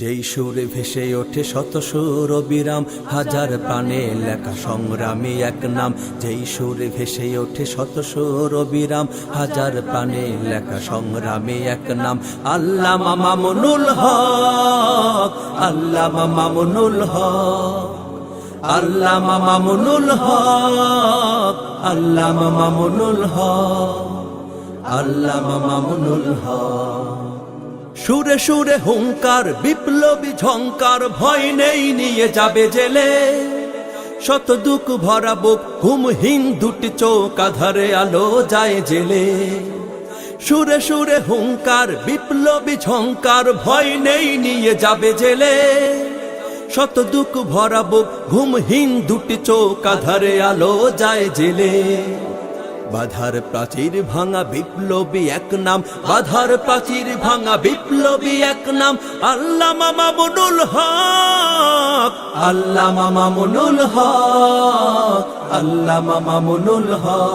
যেই সুরে ভেসে ওঠে শত সুর বিরাম, হাজার প্রাণে লেখা সংগ্রামী এক নাম। যেই সুরে ভেসে ওঠে শত সুর বিরাম, হাজার প্রাণে লেখা সংগ্রামী এক নাম। আল্লাহ মামুনুল হক আল্লাহ মামুনুল হক আল্লাহ মামুনুল হক আল্লাহ মামুনুল হক আল্লাহ মামুনুল হক। সুরে সুরে হুঙ্কার, বিপ্লবী ঝঙ্কার ভয় নেই, নিয়ে যাবে জেলে। শত দুঃখ ভরা বুক, ঘুমহীন দুটি চোখ, আধারে আলো যায় জেলে। সুরে সুরে হুঙ্কার, বিপ্লবী ঝঙ্কার ভয় নেই, নিয়ে যাবে জেলে। শত দুঃখ ভরা বুক, ঘুমহীন দুটি চোখ, আধারে আলো যায় জেলে। বাধার প্রাচীর ভাঙা বিপ্লবী এক নাম, বাধার প্রাচীর ভাঙা বিপ্লবী এক নাম আল্লাহ মামা মনুল হক আল্লাহ মামা মনুল হক আল্লাহ মামা মনুল হক।